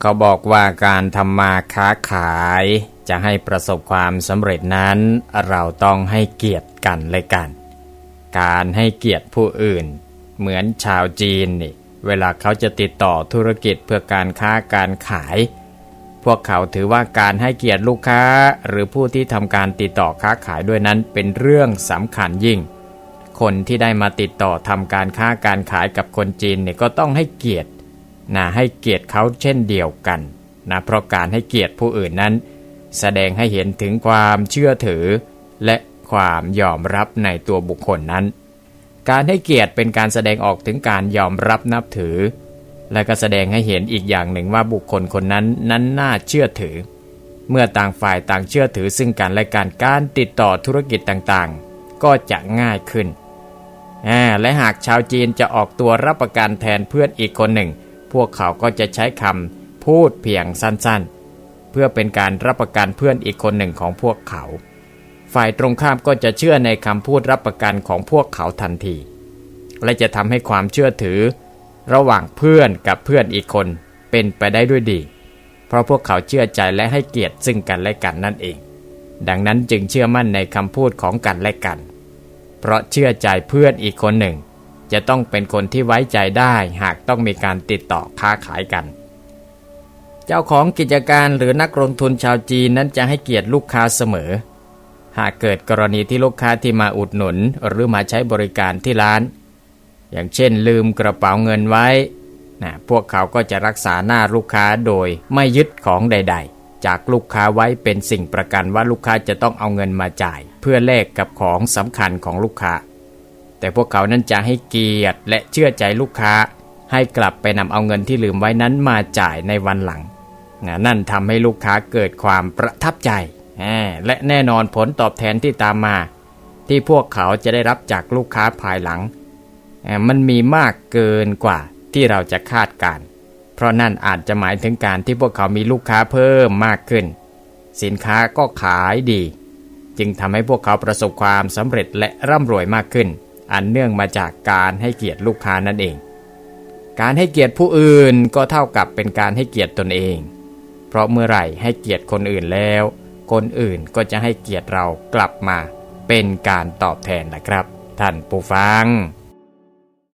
เขาบอกว่าการทำมาค้าขายจะให้ประสบความสำเร็จนั้น เราต้องให้เกียรติกันเลยกัน การให้เกียรติผู้อื่น เหมือนชาวจีนนี่เวลาเขาจะติดต่อธุรกิจเพื่อการค้าการขาย พวกเขาถือว่าการให้เกียรติลูกค้า หรือผู้ที่ทำการติดต่อค้าขายด้วยนั้นเป็นเรื่องสำคัญยิ่ง คนที่ได้มาติดต่อทำการค้าการขายกับคนจีนเนี่ยก็ต้องให้เกียรติ นะให้เกียรติเขาเช่นเดียวกันนะเพราะการให้เกียรติผู้อื่นนั้น แสดงให้เห็นถึงความเชื่อถือ และความยอมรับในตัวบุคคลนั้น การให้เกียรติเป็นการแสดงออกถึงการยอมรับนับถือ และก็แสดงให้เห็นอีกอย่างหนึ่งว่าบุคคลคนนั้นนั้นน่าเชื่อถือ เมื่อต่างฝ่ายต่างเชื่อถือซึ่งกันและกันการติดต่อธุรกิจต่างๆ ก็จะง่ายขึ้นและหากชาวจีนจะออกตัวรับประกันแทนเพื่อนอีกคนหนึ่ง พวกเขาก็จะใช้คำพูดเพียงสั้นๆ เพื่อเป็นการรับประกันเพื่อนอีกคนหนึ่งของพวกเขา ฝ่ายตรงข้ามก็จะเชื่อในคำพูดรับประกันของพวกเขาทันที และจะทำให้ความเชื่อถือ ระหว่างเพื่อนกับเพื่อนอีกคนเป็นไปได้ด้วยดี เพราะพวกเขาเชื่อใจและให้เกียรติซึ่งกันและกันนั่นเอง ดังนั้นจึงเชื่อมั่นในคำพูดของกันและกัน เพราะเชื่อใจเพื่อนอีกคนหนึ่ง จะต้องเป็นคนที่ไว้ใจได้หากต้องมีการติดต่อค้าขายกัน เจ้าของกิจการหรือนักลงทุนชาวจีนนั้นจะให้เกียรติลูกค้าเสมอ หากเกิดกรณีที่ลูกค้าที่มาอุดหนุนหรือมาใช้บริการที่ร้าน อย่างเช่นลืมกระเป๋าเงินไว้นะพวกเขาก็จะรักษาหน้าลูกค้าโดยไม่ยึดของใด ๆจากลูกค้าไว้เป็นสิ่งประกันว่าลูกค้าจะต้องเอาเงินมาจ่าย เพื่อแลกกับของสำคัญของลูกค้า แต่พวกเขานั้นจะให้เกียรติและเชื่อใจลูกค้า ให้กลับไปนำเอาเงินที่ลืมไว้นั้นมาจ่ายในวันหลังนะนั่นทำให้ลูกค้าเกิดความประทับใจ และแน่นอนผลตอบแทนที่ตามมา ที่พวกเขาจะได้รับจากลูกค้าภายหลัง มันมีมากเกินกว่าที่เราจะคาดการ เพราะนั่นอาจจะหมายถึงการที่พวกเขามีลูกค้าเพิ่มมากขึ้น สินค้าก็ขายดี จึงทำให้พวกเขาประสบความสำเร็จและร่ำรวยมากขึ้น อันเนื่องมาจากการให้เกียรติลูกค้านั่นเอง การให้เกียรติผู้อื่นก็เท่ากับเป็นการให้เกียรติตนเอง เพราะเมื่อไหร่ให้เกียรติคนอื่นแล้ว คนอื่นก็จะให้เกียรติเรากลับมาเป็นการตอบแทนนะครับ ท่านผู้ฟัง